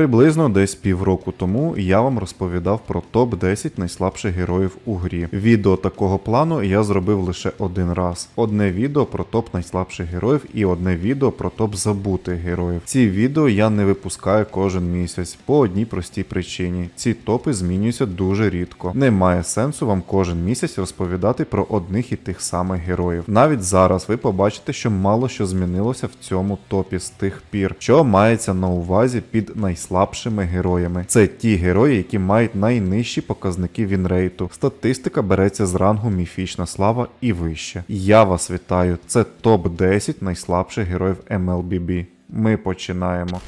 Приблизно десь півроку тому я вам розповідав про топ-10 найслабших героїв у грі. Відео такого плану я зробив лише один раз. Одне відео про топ найслабших героїв і одне відео про топ забутих героїв. Ці відео я не випускаю кожен місяць по одній простій причині. Ці топи змінюються дуже рідко. Немає сенсу вам кожен місяць розповідати про одних і тих самих героїв. Навіть зараз ви побачите, що мало що змінилося в цьому топі з тих пір, що мається на увазі під найслабшими героями. Це ті герої, які мають найнижчі показники вінрейту. Статистика береться з рангу міфічна слава і вище. Я вас вітаю. Це топ 10 найслабших героїв MLBB. Ми починаємо.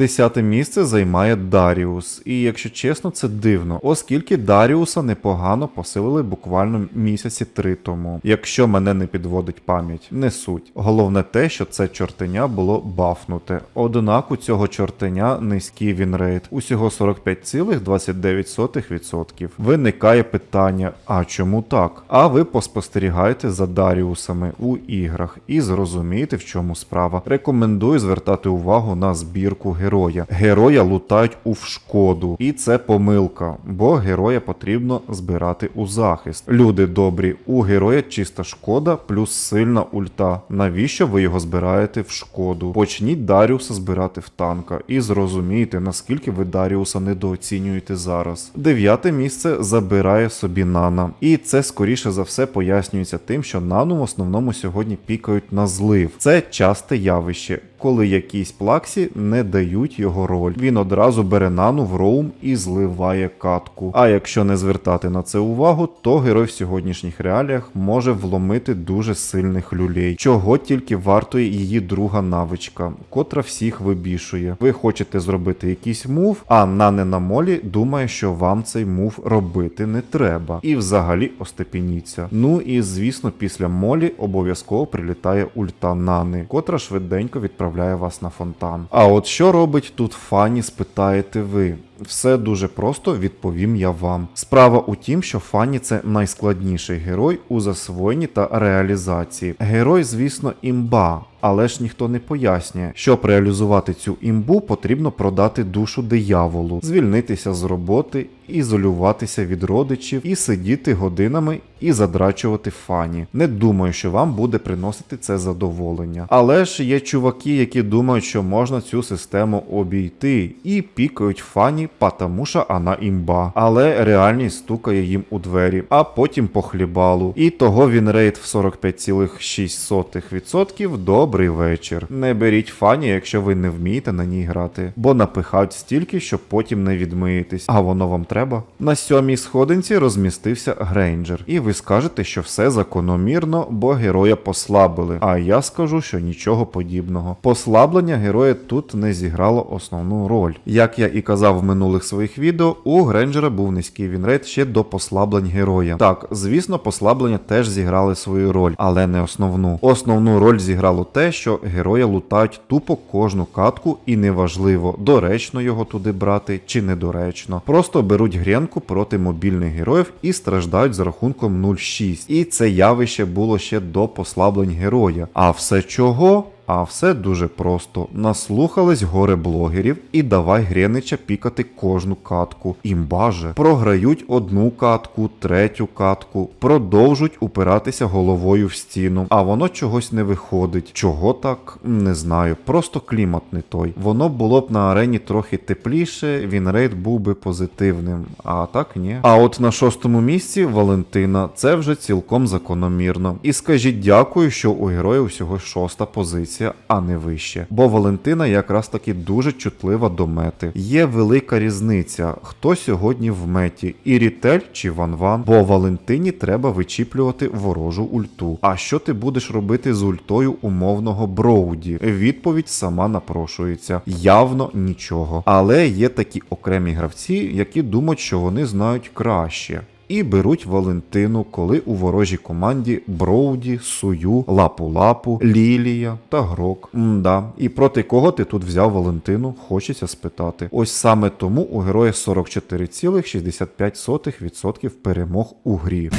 Десяте місце займає Даріус, і якщо чесно, це дивно, оскільки Даріуса непогано посилили буквально місяці три тому. Якщо мене не підводить пам'ять, не суть. Головне те, що це чортеня було бафнуте. Однак у цього чортеня низький вінрейт, усього 45,29%. Виникає питання: а чому так? А ви поспостерігаєте за Даріусами у іграх і зрозумієте, в чому справа. Рекомендую звертати увагу на збірку героя. Героя лутають у шкоду, і це помилка, бо героя потрібно збирати у захист. Люди добрі, у героя чиста шкода плюс сильна ульта. Навіщо ви його збираєте в шкоду? Почніть Даріуса збирати в танка і зрозумійте, наскільки ви Даріуса недооцінюєте зараз. Дев'яте місце забирає собі Нана. І це скоріше за все пояснюється тим, що Нану в основному сьогодні пікають на злив. Це часте явище. Коли якісь плаксі не дають його роль, він одразу бере нану в роум і зливає катку. А якщо не звертати на це увагу, то герой в сьогоднішніх реаліях може вломити дуже сильних люлей, чого тільки вартує її друга навичка, котра всіх вибішує. Ви хочете зробити якийсь мув, а нане на молі думає, що вам цей мув робити не треба. І взагалі остепеніться. Ну і звісно, після молі обов'язково прилітає ульта нани, котра швиденько відправляє вас на фонтан. А от що робить тут Фані, спитаєте ви? Все дуже просто відповім я вам. Справа у тім, що Фані це найскладніший герой у засвоєнні та реалізації. Герой, звісно, імба. Але ж ніхто не пояснює, щоб реалізувати цю імбу, потрібно продати душу дияволу, звільнитися з роботи, ізолюватися від родичів і сидіти годинами і задрачувати фані. Не думаю, що вам буде приносити це задоволення. Але ж є чуваки, які думають, що можна цю систему обійти і пікають фані, потому що вона імба. Але реальність стукає їм у двері, а потім по хлібалу. І того він рейд в 45,6% добрий вечір. Не беріть фані, якщо ви не вмієте на ній грати, бо напихають стільки, що потім не відмиєтесь. А воно вам треба. На сьомій сходинці розмістився Грейнджер. І ви скажете, що все закономірно, бо героя послабили. А я скажу, що нічого подібного. Послаблення героя тут не зіграло основну роль. Як я і казав в минулих своїх відео, у Грейнджера був низький вінрейт ще до послаблень героя. Так, звісно, послаблення теж зіграли свою роль, але не основну. Основну роль зіграло те, що героя лутають тупо кожну катку, і неважливо, доречно його туди брати чи недоречно. Просто беруть гренку проти мобільних героїв і страждають за рахунком 0,6. І це явище було ще до послаблень героя. А все чого? А все дуже просто. Наслухались горе блогерів і давай Гренича пікати кожну катку. Імбаже. Програють одну катку, третю катку, продовжують упиратися головою в стіну. А воно чогось не виходить. Чого так? Не знаю. Просто клімат не той. Воно було б на арені трохи тепліше, він рейд був би позитивним. А так ні. А от на шостому місці Валентина це вже цілком закономірно. І скажіть дякую, що у героя всього шоста позиція, а не вище. Бо Валентина якраз таки дуже чутлива до мети. Є велика різниця, хто сьогодні в меті, і Рітель чи Ван Ван, бо Валентині треба вичіплювати ворожу ульту. А що ти будеш робити з ультою умовного Броуді? Відповідь сама напрошується. Явно нічого. Але є такі окремі гравці, які думають, що вони знають краще. І беруть Валентину, коли у ворожій команді Броуді, Сую, Лапу-Лапу, Лілія та Грок. Мда. І проти кого ти тут взяв Валентину? Хочеться спитати. Ось саме тому у героя 44,65% перемог у грі.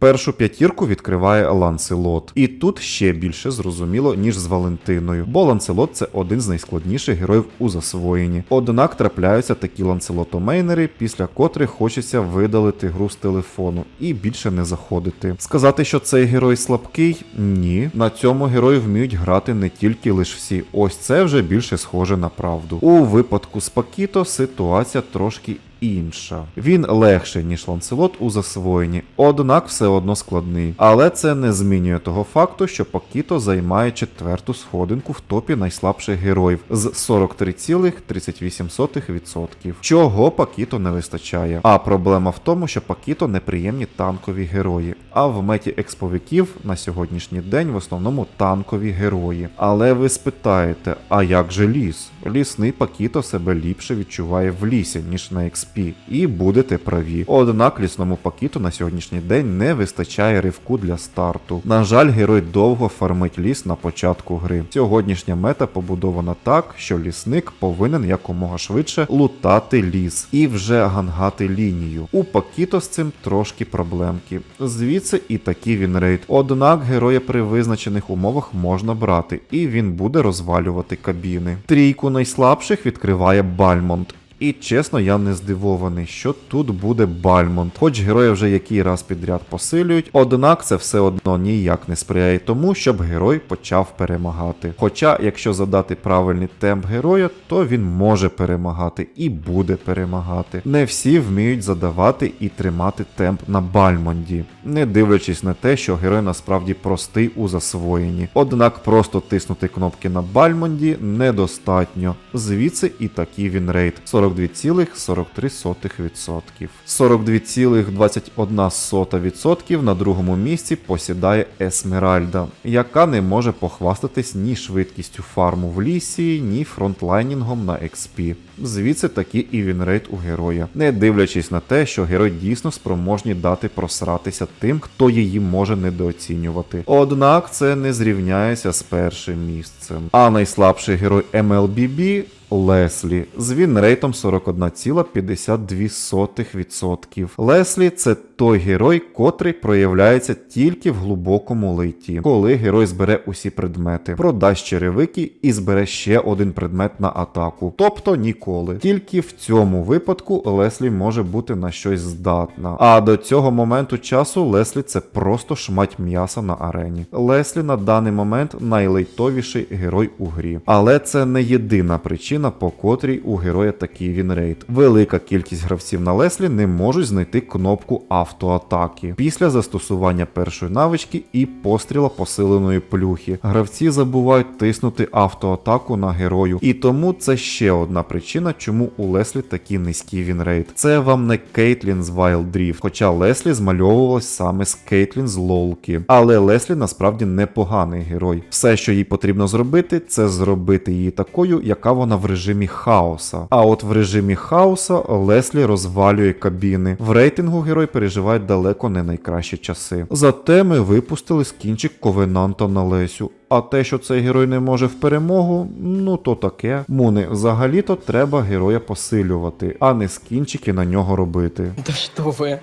Першу п'ятірку відкриває Ланселот. І тут ще більше зрозуміло, ніж з Валентиною, бо Ланселот це один з найскладніших героїв у засвоєнні. Однак трапляються такі ланселотомейнери, після котрих хочеться видалити гру з телефону і більше не заходити. Сказати, що цей герой слабкий, ні. На цьому герої вміють грати не тільки лише всі. Ось це вже більше схоже на правду. У випадку з Пакіто ситуація трошки інша. Він легший, ніж Ланселот у засвоєнні, однак все одно складний. Але це не змінює того факту, що Пакіто займає четверту сходинку в топі найслабших героїв з 43,38%. Чого Пакіто не вистачає. А проблема в тому, що Пакіто неприємні танкові герої. А в меті експовиків на сьогоднішній день в основному танкові герої. Але ви спитаєте, а як же ліс? Лісний Пакіто себе ліпше відчуває в лісі, ніж на XP. І будете праві. Однак лісному Пакіту на сьогоднішній день не вистачає ривку для старту. На жаль, герой довго фармить ліс на початку гри. Сьогоднішня мета побудована так, що лісник повинен якомога швидше лутати ліс і вже гангати лінію. У Пакіто з цим трошки проблемки. Звідси і такий він рейд. Однак героя при визначених умовах можна брати, і він буде розвалювати кабіни. Трійку найслабших відкриває Бальмонт. І чесно, я не здивований, що тут буде Бальмонт. Хоч герої вже який раз підряд посилюють, однак це все одно ніяк не сприяє тому, щоб герой почав перемагати. Хоча, якщо задати правильний темп героя, то він може перемагати і буде перемагати. Не всі вміють задавати і тримати темп на Бальмонді, не дивлячись на те, що герой насправді простий у засвоєнні. Однак просто тиснути кнопки на Бальмонді недостатньо. Звідси і такий він рейд 42,43%. 42,21% на другому місці посідає Есмеральда, яка не може похвастатись ні швидкістю фарму в лісі, ні фронтлайнінгом на XP. Звідси такий і вінрейт у героя, не дивлячись на те, що герой дійсно спроможні дати просратися тим, хто її може недооцінювати. Однак це не зрівняється з першим місцем. А найслабший герой MLBB Леслі з вінрейтом 41,52%. Леслі це той герой, котрий проявляється тільки в глибокому литі, коли герой збере усі предмети, продасть черевики і збере ще один предмет на атаку. Тобто ніколи. Тільки в цьому випадку Леслі може бути на щось здатна. А до цього моменту часу Леслі це просто шмать м'яса на арені. Леслі на даний момент найлейтовіший герой у грі. Але це не єдина причина, по котрій у героя такий вінрейт. Велика кількість гравців на Леслі не можуть знайти кнопку автоатаки після застосування першої навички і постріла посиленої плюхи. Гравці забувають тиснути автоатаку на герою, і тому це ще одна причина, чому у Леслі такий низький вінрейт. Це вам не Кейтлін з Wild Rift, хоча Леслі змальовувалась саме з Кейтлін з Лолки. Але Леслі насправді непоганий герой. Все, що їй потрібно зробити, це зробити її такою, яка вона в режимі хаоса. А от в режимі хаоса Леслі розвалює кабіни. В рейтингу герой переживає далеко не найкращі часи. Зате ми випустили скінчик Ковенанта на Лесю. А те, що цей герой не може в перемогу, ну то таке. Муни, взагалі-то треба героя посилювати, а не скінчики на нього робити. Да что вы?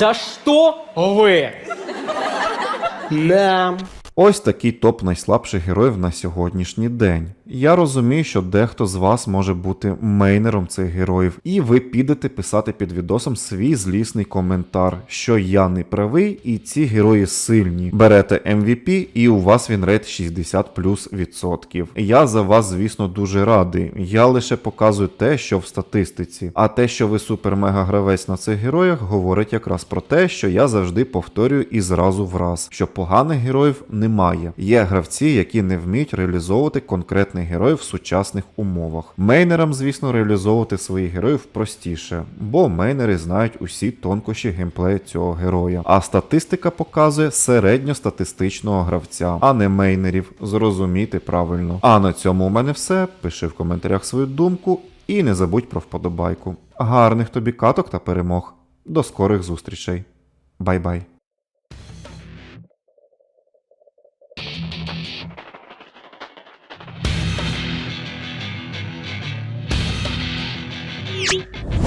Да что вы? Да. Ось такий топ найслабших героїв на сьогоднішній день. Я розумію, що дехто з вас може бути мейнером цих героїв, і ви підете писати під відосом свій злісний коментар, що я не правий і ці герої сильні. Берете MVP і у вас він рейд 60 плюс відсотків. Я за вас, звісно, дуже радий. Я лише показую те, що в статистиці. А те, що ви супер-мега гравець на цих героях, говорить якраз про те, що я завжди повторюю і зразу враз, що поганих героїв немає. Є гравці, які не вміють реалізовувати конкретних героїв в сучасних умовах. Мейнерам, звісно, реалізовувати своїх героїв простіше, бо мейнери знають усі тонкощі геймплею цього героя. А статистика показує середньостатистичного гравця, а не мейнерів. Зрозуміти правильно. А на цьому у мене все. Пиши в коментарях свою думку і не забудь про вподобайку. Гарних тобі каток та перемог. До скорих зустрічей. Бай-бай. Bye.